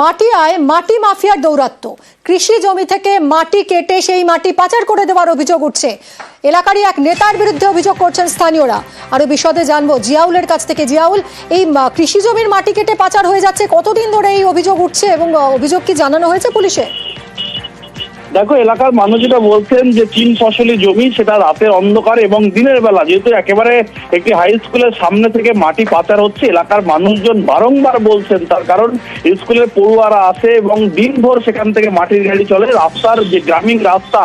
মাটি আয়, মাটি মাফিয়ার দৌরাত্ম্য। কৃষি জমি থেকে মাটি কেটে সেই মাটি পাচার করে দেওয়ার অভিযোগ উঠছে। এলাকারই এক নেতার বিরুদ্ধে অভিযোগ করছেন স্থানীয়রা। আরও বিশদে জানব জিয়াউলের কাছ থেকে। জিয়াউল, এই কৃষি জমির মাটি কেটে পাচার হয়ে যাচ্ছে। কতদিন ধরে এই অভিযোগ উঠছে এবং অভিযোগ কি জানানো হয়েছে পুলিশে? দেখো, এলাকার মানুষ যেটা বলছেন যে তিন ফসলি জমি, সেটা রাতের অন্ধকার এবং দিনের বেলা। যেহেতু একেবারে একটি হাই স্কুলের সামনে থেকে মাটি পাচার হচ্ছে, এলাকার মানুষজন বারংবার বলছেন তার কারণ স্কুলের পড়ুয়ারা আছে এবং দিনভর সেখান থেকে মাটির গাড়ি চলে। রাস্তার যে গ্রামীণ রাস্তা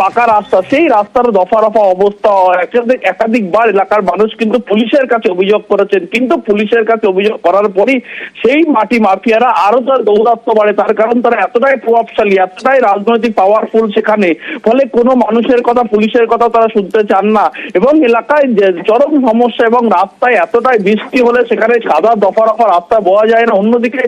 পাকা রাস্তা, সেই রাস্তার দফা রফা অবস্থা একাধিক একাধিকবার এলাকার মানুষ কিন্তু পুলিশের কাছে অভিযোগ করেছেন। কিন্তু পুলিশের কাছে অভিযোগ করার পরই সেই মাটি মাফিয়ারা আরও তার দৌরাত্ম বাড়ে। তার কারণ তারা এতটাই প্রভাবশালী, এতটাই রাজনৈতিক পাওয়ারফুল সেখানে। ফলে কোনো মানুষের কথা পুলিশের কথা তারা শুনতে চান না। এবং এলাকায় চরম সমস্যা এবং রাস্তায় এতটাই বৃষ্টি হলে সেখানে সাদা দফা রফা রাস্তা বোয়া যায় না। অন্যদিকে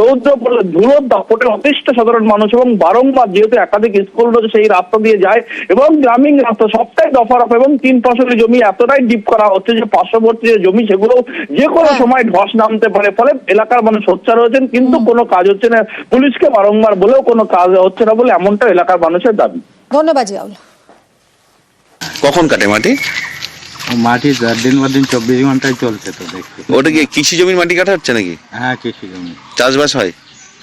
রৌদ্র পড়লে ধুলোর দাপটে অতিষ্ঠ সাধারণ মানুষ এবং বারংবার যেহেতু একাধিক স্কুল রয়েছে সেই রাস্তা দিয়ে যায় এবং গ্রামীণ রাস্তা সবটাই দফা রফা এবং তিন ফসলি জমি এতটাই ডিপ করা হচ্ছে যে পার্শ্ববর্তী যে জমি সেগুলো যে কোনো। সময় ধস নামতে পারে। ফলে এলাকার মানুষ সোচ্চার হয়েছেন কিন্তু কোনো কাজ হচ্ছে না। পুলিশকে বারংবার বলেও কোনো কাজ হচ্ছে না। বলে এমনটা এলাকার মানুষের দাবি। ধন্যবাদ জিয়াউল কখন কাটে মাটি? মাটি চার দিন বা দিন চব্বিশ ঘন্টায় চলছে তো দেখছি ওটা কি কৃষি জমির মাটি কাটা হচ্ছে নাকি? হ্যাঁ কৃষি জমি। চাষবাস হয়?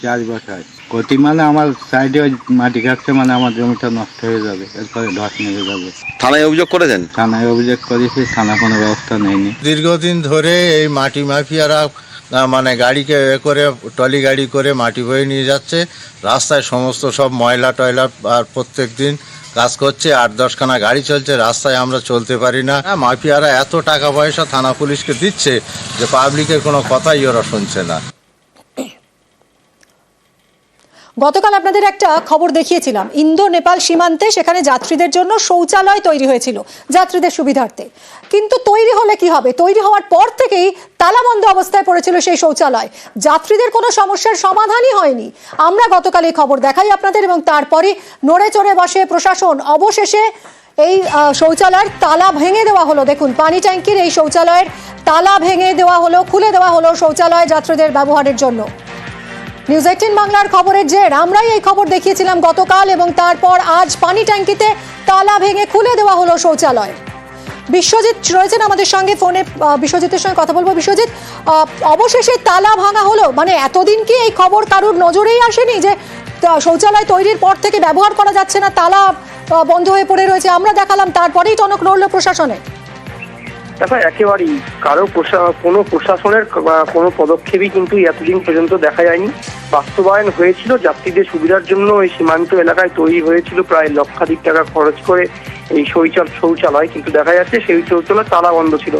চাষবাস হয়। ক্ষতি মানে আমার সাইডে ওই মাটি কাটছে মানে আমার জমিটা নষ্ট হয়ে যাবে এরপরে ধস নেমে যাবে। থানায় অভিযোগ করেছেন? থানায় অভিযোগ করেছি থানা কোনো ব্যবস্থা নেয়নি। দীর্ঘদিন ধরে এই মাটি মাফিয়ারা মানে গাড়িকে এ করে টলি গাড়ি করে মাটি বয়ে নিয়ে যাচ্ছে। রাস্তায় সমস্ত সব ময়লা টয়লা আর প্রত্যেক দিন কাজ করছে আট দশখানা গাড়ি চলছে রাস্তায় আমরা চলতে পারি না। হ্যাঁ, মাফিয়ারা এত টাকা পয়সা থানা পুলিশকে দিচ্ছে যে পাবলিকের কোনো কথাই ওরা শুনছে না। গতকাল আপনাদের একটা খবর দেখিয়েছিলাম। ইন্দো নেপাল সীমান্তে সেখানে যাত্রীদের জন্য শৌচালয় তৈরি হয়েছিল, যাত্রীদের সুবিধার্থে। কিন্তু তৈরি হলে কি হবে? তৈরি হওয়ার পর থেকেই তালাবন্ধ অবস্থায় পড়েছিল সেই শৌচালয়। যাত্রীদের কোনো সমস্যার সমাধানই হয়নি। আমরা গতকাল এই খবর দেখাই আপনাদের এবং তারপরে নড়ে চড়ে বসে প্রশাসন। অবশেষে এই শৌচালয়ের তালা ভেঙে দেওয়া হলো। দেখুন, পানি ট্যাঙ্কির এই শৌচালয়ের তালা ভেঙে দেওয়া হলো, খুলে দেওয়া হলো শৌচালয় যাত্রীদের ব্যবহারের জন্য। নিউজ এইটিন বাংলার খবরের জের আমরাই এই খবর দেখিয়েছিলাম গতকাল এবং তারপর আজ পানি ট্যাঙ্কিতে তালা ভেঙে খুলে দেওয়া হলো শৌচালয়। বিশ্বজিৎ রয়েছেন আমাদের সঙ্গে, ফোনে বিশ্বজিতের সঙ্গে কথা বলব। বিশ্বজিৎ অবশেষে তালা ভাঙা হলো। মানে এতদিন কি এই খবর কারুর নজরেই আসেনি যে শৌচালয় তৈরির পর থেকে ব্যবহার করা যাচ্ছে না, তালা বন্ধ হয়ে পড়ে রয়েছে। আমরা দেখালাম, তারপরেই টনক নড়ল প্রশাসনে। দেখো একেবারেই। কারও কোনো প্রশাসনের কোনো পদক্ষেপই কিন্তু এতদিন পর্যন্ত দেখা যায়নি। বাস্তবায়ন হয়েছিল, যাত্রীদের সুবিধার জন্য এই সীমান্ত এলাকায় তৈরি হয়েছিল প্রায় লক্ষাধিক টাকা খরচ করে এই শৌচাল, শৌচালয় কিন্তু দেখা যাচ্ছে, সেই শৌচালয় তালা বন্ধ ছিল।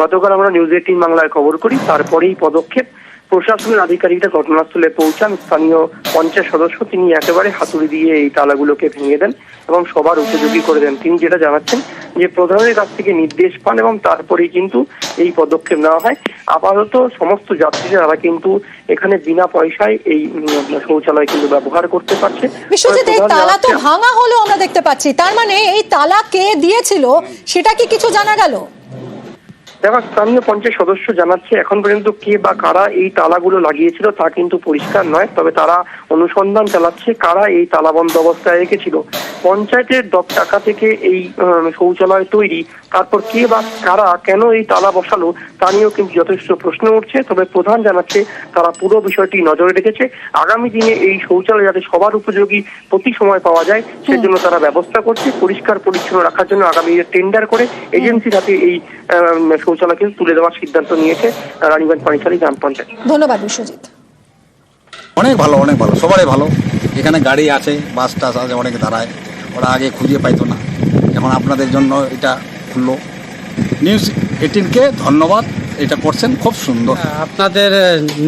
গতকাল আমরা নিউজ এইটিন বাংলায় খবর করি, তারপরেই পদক্ষেপ প্রশাসনের আধিকারিকরা ঘটনাস্থলে পৌঁছান। স্থানীয় পঞ্চায়েত সদস্য তিনি একেবারে হাতুড়ি দিয়ে এই তালাগুলোকে ভেঙে দেন এবং সবার উপযোগী করে দেন। তিনি যেটা জানাচ্ছেন যে প্রধানের কাছ থেকে নির্দেশ পান এবং তারপরেই কিন্তু এই পদক্ষেপ নেওয়া হয়। আপাতত সমস্ত যাত্রীরা তারা কিন্তু এখানে বিনা পয়সায় এই শৌচালয় কিন্তু ব্যবহার করতে পারছে। বিশ্বজিৎ এই তালা তো ভাঙা হলো আমরা দেখতে পাচ্ছি। তার মানে এই তালা কে দিয়েছিল সেটা কি কিছু জানা গেল? দেখো স্থানীয় পঞ্চায়েত সদস্য জানাচ্ছে এখন পর্যন্ত কে বা কারা এই তালাগুলো লাগিয়েছিল তা কিন্তু পরিষ্কার নয় তবে তারা অনুসন্ধান চালাচ্ছে কারা এই তালাবন্ধ অবস্থায় রেখেছিল। পঞ্চায়েতের টাকা থেকে এই শৌচালয় তৈরি তারপর কে বা কারা কেন এই তালা বসালো তা নিয়েও কিন্তু যথেষ্ট প্রশ্ন উঠছে তবে প্রধান জানাচ্ছে তারা পুরো বিষয়টি নজরে রেখেছে। আগামী দিনে এই শৌচালয় যাতে সবার উপযোগী প্রতি সময় পাওয়া যায় সেজন্য তারা ব্যবস্থা করছে পরিষ্কার পরিচ্ছন্ন রাখার জন্য আগামী টেন্ডার করে এজেন্সির হাতে এই শৌচালয় কিন্তু তুলে দেওয়ার সিদ্ধান্ত নিয়েছে রানীগঞ্জ পানিশালী গ্রাম পঞ্চায়েত। ধন্যবাদ বিশ্বজিৎ। অনেক ভালো অনেক ভালো সবারই ভালো। এখানে গাড়ি আছে বাস টাস আছে অনেক দাঁড়ায়। ওরা আগে খুঁজে পাইতো না। এখন আপনাদের জন্য এটা খুললো। নিউজ এইটিনকে ধন্যবাদ এটা করছেন খুব সুন্দর। আপনাদের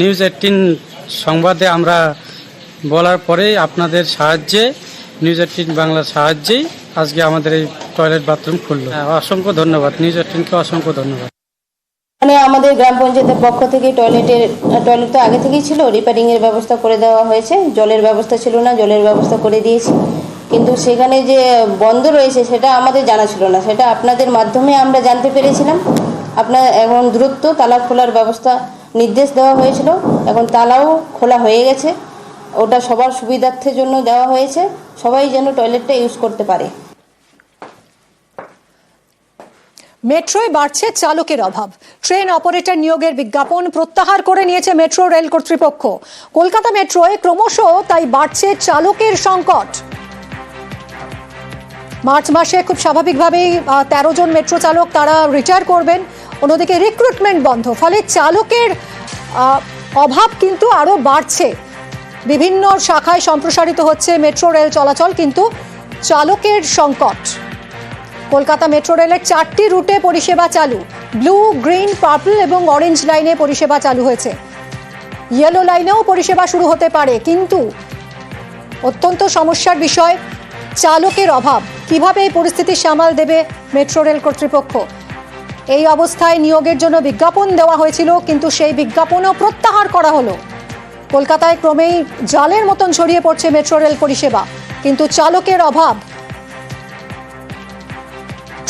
নিউজ এইটিন সংবাদে আমরা বলার পরেই আপনাদের সাহায্যে নিউজ এইটিন বাংলার সাহায্যেই আজকে আমাদের এই টয়লেট বাথরুম খুললো। হ্যাঁ, অসংখ্য ধন্যবাদ। নিউজ এইটিনকে অসংখ্য ধন্যবাদ। মানে আমাদের গ্রাম পঞ্চায়েতের পক্ষ থেকে টয়লেটের টয়লেট তো আগে থেকেই ছিল রিপেয়ারিং এর ব্যবস্থা করে দেওয়া হয়েছে। জলের ব্যবস্থা ছিল না জলের ব্যবস্থা করে দিয়েছি। কিন্তু সেখানে যে বন্ধ রয়েছে সেটা আমাদের জানা ছিল না। সেটা আপনাদের মাধ্যমে আমরা জানতে পেরেছিলাম। আপনার এখন দ্রুত তালা খোলার ব্যবস্থা নির্দেশ দেওয়া হয়েছিল। এখন তালাও খোলা হয়ে গেছে। ওটা সবার সুবিধার্থের জন্য দেওয়া হয়েছে। সবাই যেন টয়লেটটা ইউজ করতে পারে। মেট্রোয় বাড়ছে চালকের অভাব। ট্রেন অপারেটর নিয়োগের বিজ্ঞাপন প্রত্যাহার করে নিয়েছে মেট্রো রেল কর্তৃপক্ষ। কলকাতা মেট্রোয় ক্রমশ তাই বাড়ছে চালকের সংকট। মার্চ মাসে খুব স্বাভাবিকভাবেই তেরো জন মেট্রো চালক তারা রিটায়ার করবেন। অন্যদিকে রিক্রুটমেন্ট বন্ধ, ফলে চালকের অভাব কিন্তু আরও বাড়ছে। বিভিন্ন শাখায় সম্প্রসারিত হচ্ছে মেট্রো রেল চলাচল, কিন্তু চালকের সংকট। কলকাতা মেট্রো রেলের চারটি রুটে পরিষেবা চালু। ব্লু, গ্রিন, পার্পল এবং অরেঞ্জ লাইনে পরিষেবা চালু হয়েছে। ইয়েলো লাইনেও পরিষেবা শুরু হতে পারে, কিন্তু অত্যন্ত সমস্যার বিষয়, চালকের অভাব। কীভাবে এই পরিস্থিতি সামাল দেবে মেট্রো রেল কর্তৃপক্ষ? এই অবস্থায় নিয়োগের জন্য বিজ্ঞাপন দেওয়া হয়েছিল, কিন্তু সেই বিজ্ঞাপনও প্রত্যাহার করা হলো। কলকাতায় ক্রমেই জালের মতন ছড়িয়ে পড়ছে মেট্রো রেল পরিষেবা, কিন্তু চালকের অভাব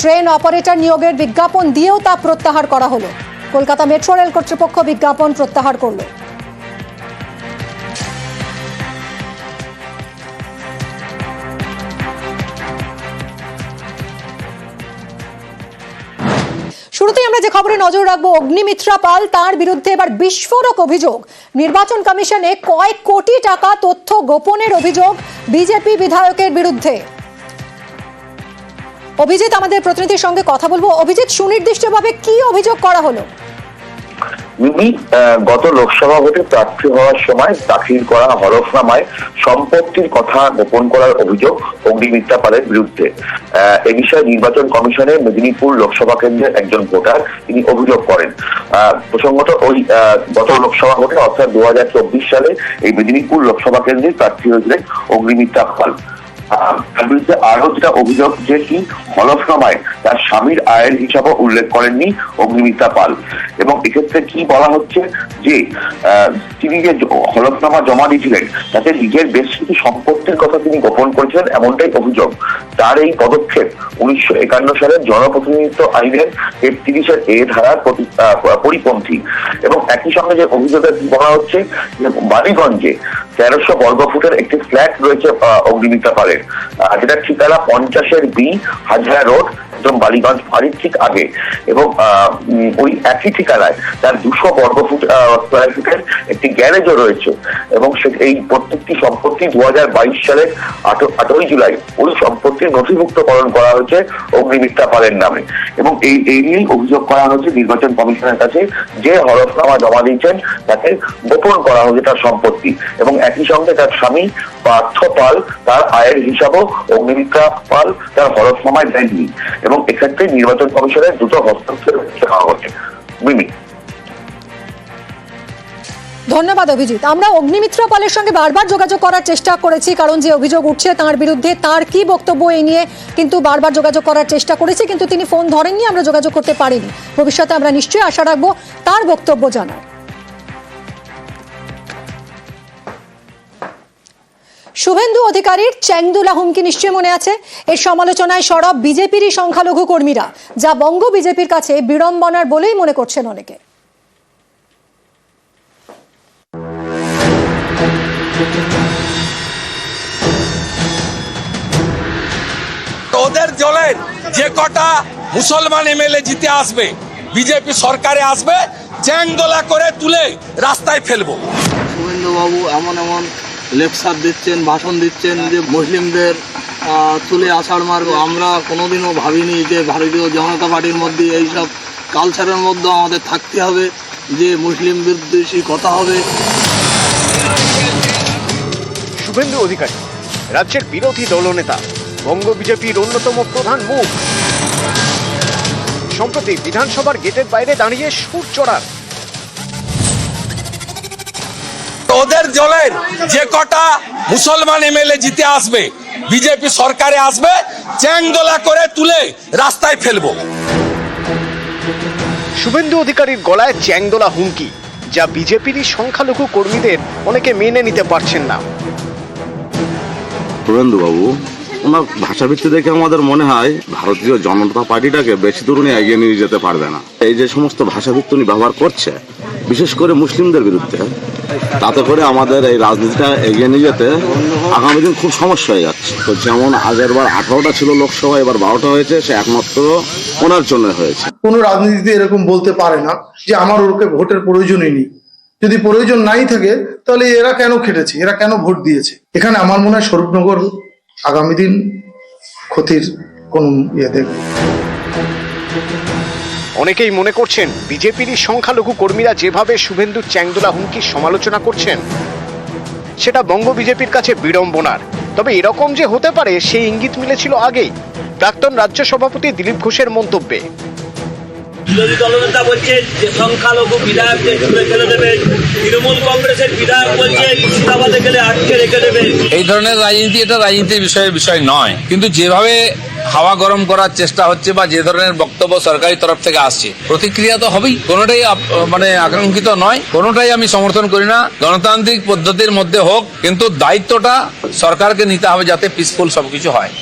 ট্রেন অপারেটর নিয়োগের বিজ্ঞাপন দিয়েও তা প্রত্যাহার করা হলো। কলকাতা মেট্রো রেল কর্তৃপক্ষ বিজ্ঞাপন প্রত্যাহার করল। শুরুতেই আমরা যে খবরে নজর রাখব, অগ্নিমিত্রা পাল তার বিরুদ্ধে এবার বিস্ফোরক অভিযোগ। নির্বাচন কমিশনে কয়েক কোটি টাকা তথ্য গোপনের অভিযোগ বিজেপি বিধায়কের বিরুদ্ধে। অভিজিৎ, আমাদের প্রতিনিধির সঙ্গে কথা বলব। অভিজিৎ, সুনির্দিষ্টভাবে কি অভিযোগ করা হলো? গত লোকসভা ভোটে প্রার্থী হওয়ার সময় দাখিল করা হলফনামায় সম্পত্তির কথা গোপন করার অভিযোগ অগ্নিমিত্রা পালের বিরুদ্ধে। এ বিষয়ে নির্বাচন কমিশনে মেদিনীপুর লোকসভা কেন্দ্রের একজন ভোটার তিনি অভিযোগ করেন। প্রসঙ্গত ওই গত লোকসভা ভোটে, অর্থাৎ দু হাজার চব্বিশ সালে এই মেদিনীপুর লোকসভা কেন্দ্রের প্রার্থী হয়েছিলেন অগ্নিমিত্রা পাল। তার বিরুদ্ধে আরও যেটা অভিযোগ যে কি হলফনামায় তার স্বামীর আয়ের হিসাবও উল্লেখ করেননি অগ্নিমিত্রা পাল। এবং এক্ষেত্রে কি বলা হচ্ছে যে তিনি যে হলফনামা জমা দিয়েছিলেন, তাতে নিজের বেশ কিছু সম্পত্তির কথা তিনি গোপন করেছিলেন, এমনটাই অভিযোগ। তার এই পদক্ষেপ উনিশশো একান্ন সালের জনপ্রতিনিধিত্ব আইনের তেত্রিশের এ ধারার পরিপন্থী। এবং একই সঙ্গে যে অভিযোগে কি বলা হচ্ছে বালিগঞ্জে তেরোশো বর্গফুটের একটি ফ্ল্যাট রয়েছে অগ্নিমিত্রা পালের যেটা ঠিকানা পঞ্চাশের বি হাজরা রোড একদম বালিগঞ্জ ফাঁড়ির ঠিক আগে এবং ওই একই ঠিকানায় তার দুশো বর্গফুট আহ, স্কোয়ার ফিটের একটি গ্যারেজও রয়েছে এবং এই প্রত্যেকটি সম্পত্তি দু হাজার বাইশ সালের আটই জুলাই ওই সম্পত্তির নথিভুক্তকরণ করা হয়েছে অগ্নিমিত্রা পালের নামে এবং এই এই নিয়েই অভিযোগ করা হয়েছে নির্বাচন কমিশনের কাছে যে হলফনামা জমা দিয়েছেন তাকে গোপন করা হয়েছে তার সম্পত্তি এবং একই সঙ্গে তার স্বামী পার্থ পাল তার আয়ের হিসাবও অগ্নিমিত্রা পাল তার হলফনামায় দেননি এবং এক্ষেত্রে নির্বাচন কমিশনের দ্রুত হস্তক্ষেপ হচ্ছে মিমি। ধন্যবাদ অভিজিৎ। আমরা অগ্নিমিত্র পালের সঙ্গে বারবার যোগাযোগ করার চেষ্টা করেছি, কারণ যে অভিযোগ উঠছে তার বিরুদ্ধে তার কি বক্তব্য এই নিয়ে কিন্তু বারবার যোগাযোগ করার চেষ্টা করেছি, কিন্তু তিনি ফোন ধরেননি, আমরা যোগাযোগ করতে পারিনি। ভবিষ্যতে আমরা নিশ্চয়ই আশা রাখব তার বক্তব্য জানার। শুভেন্দু অধিকারীর চ্যাংদুলা হুমকি নিশ্চয় মনে আছে? এর সমালোচনায় সরব বিজেপিরই সংখ্যালঘু কর্মীরা যা বঙ্গ বিজেপির কাছে বিড়ম্বনার বলেই মনে করছেন অনেকে। ওদের দলের যে কটা মুসলমান এমএলএ জিতে আসবে বিজেপি সরকারে আসবে চ্যাংদোলা করে তুলে রাস্তায় ফেলব। শুভেন্দুবাবু এমন এমন লেকচার দিচ্ছেন, ভাষণ দিচ্ছেন যে মুসলিমদের তুলে আষাঢ় মার্গ আমরা কোনোদিনও ভাবিনি যে ভারতীয় জনতা পার্টির মধ্যে এইসব কালচারের মধ্যে আমাদের থাকতে হবে, যে মুসলিম বিদ্বেষী কথা হবে। শুভেন্দু অধিকারী, রাজ্যের বিরোধী দলনেতা, বঙ্গ বিজেপির অন্যতম প্রধান মুখ। সম্প্রতি বিধানসভার গেটের বাইরে দাঁড়িয়ে সুর চড়ার ওদের দলের যে কটা মুসলমান এমএলএ জিতে আসবে বিজেপি সরকারে আসবে চ্যাংদোলা করে তুলে রাস্তায় ফেলব। শুভেন্দু অধিকারীর গলায় চ্যাংদোলা হুমকি যা বিজেপিরই সংখ্যালঘু কর্মীদের অনেকে মেনে নিতে পারছেন না। শুভেন্দুবাবু ওনার ভাষাভিত্তি দেখে আমাদের মনে হয় ভারতীয় জনতা পার্টিটাকে বেশি দূর এগিয়ে নিয়ে যেতে পারবে না। এই যে সমস্ত ভাষাভিত্তি উনি ব্যবহার করছে বিশেষ করে মুসলিমদের বিরুদ্ধে, তাতে করে আমাদের এই রাজনীতিটা এগিয়ে নিয়ে যেতে আগামী দিন খুব সমস্যা হয়ে যাচ্ছে। তো যেমন আগের বার আঠারোটা ছিল লোকসভা, এবার বারোটা হয়েছে, সে একমাত্র ওনার জন্য হয়েছে। কোনো রাজনীতিতে এরকম বলতে পারে না যে আমার ওরকে ভোটের প্রয়োজনই নেই। যদি প্রয়োজন নাই থাকে, তাহলে এরা কেন খেটেছে? এরা কেন ভোট দিয়েছে? এখানে আমার মনে হয় স্বরূপনগর আগামী দিন ক্ষতির কোন ইয়ে দেখবে। অনেকেই মনে করছেন বিজেপির সংখ্যালঘু কর্মীরা যেভাবে শুভেন্দু চ্যাংদোলা হুমকির সমালোচনা করছেন সেটা বঙ্গ বিজেপির কাছে বিড়ম্বনার। তবে এরকম যে হতে পারে সেই ইঙ্গিত মিলেছিল আগেই। প্রাক্তন রাজ্য সভাপতি দিলীপ ঘোষের মন্তব্যে। বিরোধী দলনেতা বলছে যে সংখ্যালঘু বিধায়কদের ছুড়ে ফেলে দেবে তৃণমূল কংগ্রেসের বিধায়ক বলছে মুর্শিদাবাদে গেলে আটকে রেখে দেবে। এই ধরনের রাজনীতি এটা রাজনীতির বিষয়ে বিষয় নয়। কিন্তু যেভাবে হাওয়া গরম করার চেষ্টা হচ্ছে বা যে ধরনের বক্তব্য সরকারি তরফ থেকে আসছে। প্রতিক্রিয়া তো হবেই, কোনোটাই মানে আকাঙ্ক্ষিত নয়, কোনোটাই আমি সমর্থন করি না। গণতান্ত্রিক পদ্ধতির মধ্যে হোক, কিন্তু দায়িত্বটা সরকারকে নিতে হবে যাতে পিসফুল সবকিছু হয়।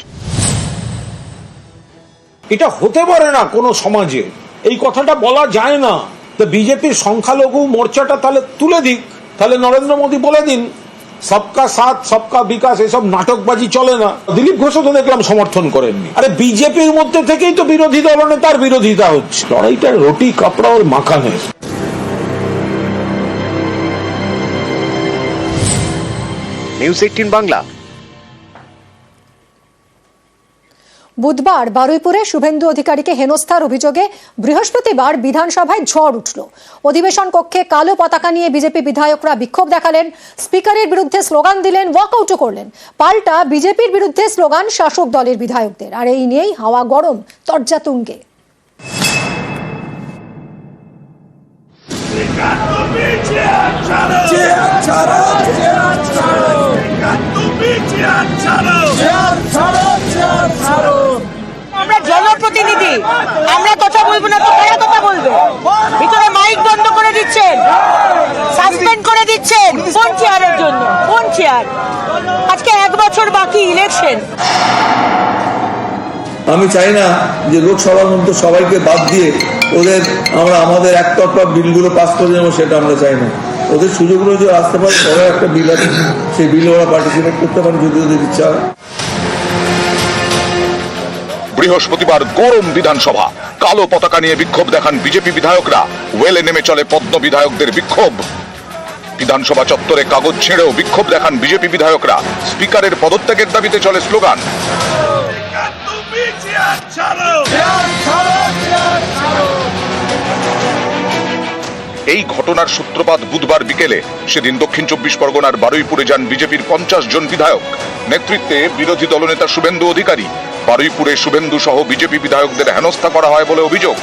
এটা হতে পারে না কোনো সমাজে। এই কথাটা বলা যায় না। তো বিজেপির সংখ্যালঘু মোর্চাটা তাহলে তুলে দিক। তাহলে নরেন্দ্র মোদী বলে দিন। সবকা সাথ সবকা বিকাশ এসব নাটকবাজি চলে না দিলীপ ঘোষও তো দেখলাম সমর্থন করেননি আরে বিজেপির মধ্যে থেকেই তো বিরোধী দলনেতার বিরোধিতা হচ্ছে। লড়াইটা রুটি, কাপড়া ওর মাখানে নিউজ এইটিন বাংলা বুধবার বারুইপুরে শুভেন্দু অধিকারীকে হেনস্থার অভিযোগে বৃহস্পতিবার বিধানসভায় ঝড় উঠল অধিবেশন কক্ষে কালো পতাকা নিয়ে বিজেপি বিধায়করা বিক্ষোভ দেখালেন স্পিকারের বিরুদ্ধে স্লোগান দিলেন ওয়াকআউটও করলেন পাল্টা বিজেপির বিরুদ্ধে স্লোগান শাসক দলের বিধায়কদের আর এই নিয়েই হাওয়া গরম তর্জা তুঙ্গে আমরা কথা বলব না তো কারা কথা বলবে? ভিতরে মাইক বন্ধ করে দিচ্ছেন। সাসপেন্ড করে দিচ্ছেন। কোন চেয়ারের জন্য? কোন চেয়ার আজকে এক বছর বাকি ইলেকশন আমি চাই না যে লোকসভার মধ্যে সবাইকে বাদ দিয়ে ওদের আমরা আমাদের একতরফা বিলগুলো পাস করে যাব সেটা আমরা চাই না। ওদের সুযোগগুলো যে আসতে পারে বড় একটা বিল আছে, সেই বিলে ওরা পার্টিসিপেট করতে পারে, যদি ওদের ইচ্ছা হয়। বৃহস্পতিবার গরম বিধানসভা। কালো পতাকা নিয়ে বিক্ষোভ দেখান বিজেপি বিধায়করা। ওয়েলে নেমে চলে পদ্ম বিধায়কদের বিক্ষোভ। বিধানসভা চত্বরে কাগজ ছেড়েও বিক্ষোভ দেখান বিজেপি বিধায়করা। স্পিকারের পদত্যাগের দাবিতে চলে স্লোগান। এই ঘটনার সূত্রপাত বুধবার বিকেলে। সেদিন দক্ষিণ চব্বিশ পরগনার বারুইপুরে যান বিজেপির পঞ্চাশ জন বিধায়ক। নেতৃত্বে বিরোধী দলনেতা শুভেন্দু অধিকারী। বারুইপুরে শুভেন্দু সহ বিজেপি বিধায়কদের হেনস্থা করা হয় বলে অভিযোগ।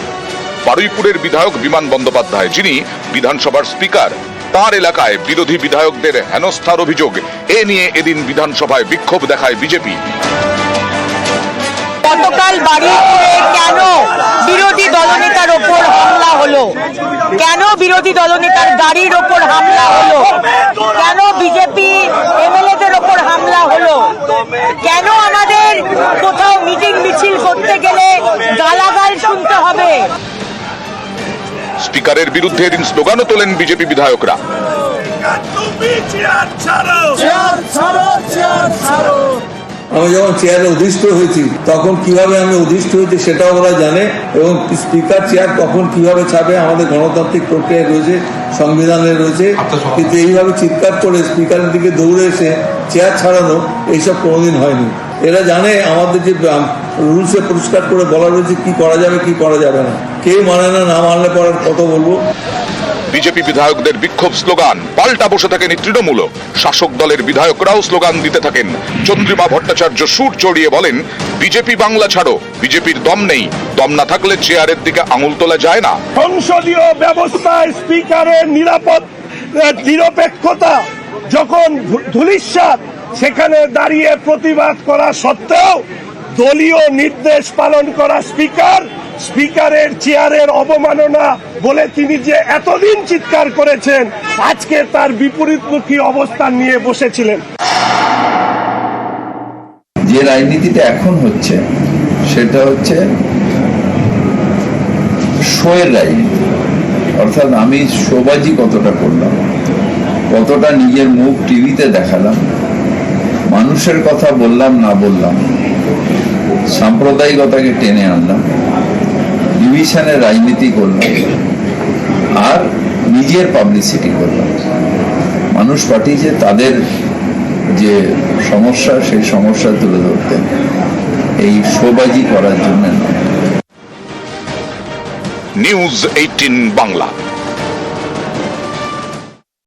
বারুইপুরের বিধায়ক বিমান বন্দ্যোপাধ্যায়, যিনি বিধানসভার স্পিকার। তার এলাকায় বিরোধী বিধায়কদের হেনস্থার অভিযোগ। এ নিয়ে এদিন বিধানসভায় বিক্ষোভ দেখায় বিজেপি। গতকাল বারুইপুরে কেন বিরোধী দলনেতার ওপর হামলা হলো? কেন বিরোধী দলনেতার গাড়ির ওপর হামলা হলো? কেন বিজেপি এমএলএদের ওপর হামলা হলো? কেন আমাদের কোথাও মিটিং মিছিল করতে গেলে গালাগাল শুনতে হবে? স্পিকারের বিরুদ্ধে এদিন স্লোগানও তোলেন বিজেপি বিধায়করা। আমি যখন চেয়ারে অধিষ্ঠ হয়েছি তখন কীভাবে আমি অধিষ্ঠ হয়েছি সেটাও ওরা জানে এবং স্পিকার চেয়ার কখন কীভাবে ছাড়বে আমাদের গণতান্ত্রিক প্রক্রিয়ায় রয়েছে সংবিধানে রয়েছে। কিন্তু এইভাবে চিৎকার করে স্পিকারের দিকে দৌড়ে এসে চেয়ার ছাড়ানো এইসব কোনোদিন হয়নি। এরা জানে আমাদের যে রুলসে পরিষ্কার করে বলা রয়েছে কি করা যাবে কি করা যাবে না। কেউ মানে না না মানলে পরে কত বলব? বিজেপি বিধায়কদের বিক্ষোভ স্লোগান, পাল্টা বসে থাকেন তৃণমূল। শাসক দলের বিধায়করাও স্লোগান দিতে থাকেন। চন্দ্রিমা ভট্টাচার্য সুর চড়িয়ে বলেন, বিজেপি বাংলা ছাড়ো, বিজেপির দম নেই। দম না থাকলে চেয়ারের দিকে আঙুল তোলা যায় না। সংসদীয় ব্যবস্থায় স্পিকারের নিরাপদ নিরপেক্ষতা যখন ধু- সেখানে দাঁড়িয়ে প্রতিবাদ করা সত্ত্বেও দলীয় নির্দেশ পালন করা স্পিকার স্পিকারের চেয়ারের অবমাননা বলে তিনি যে এতদিন চিৎকার করেছেন, আজকে তার বিপরীতমুখী অবস্থান নিয়ে বসেছিলেন। যে রাজনীতিটা এখন হচ্ছে, সেটা হচ্ছে শোয়ের রাজনীতি। অর্থাৎ আমি শোবাজি কতটা করলাম, কতটা নিজের মুখ টিভিতে দেখালাম, মানুষের কথা বললাম, না বললাম, সাম্প্রদায়িকতাকে টেনে আনলাম ডিভিশনের রাজনীতি করলাম আর নিজের পাবলিসিটি করলাম মানুষ পাঠিয়েছে তাদের যে সমস্যা, সেই সমস্যা তুলে ধরতে। এই শোবাজি করার জন্য। News eighteen Bangla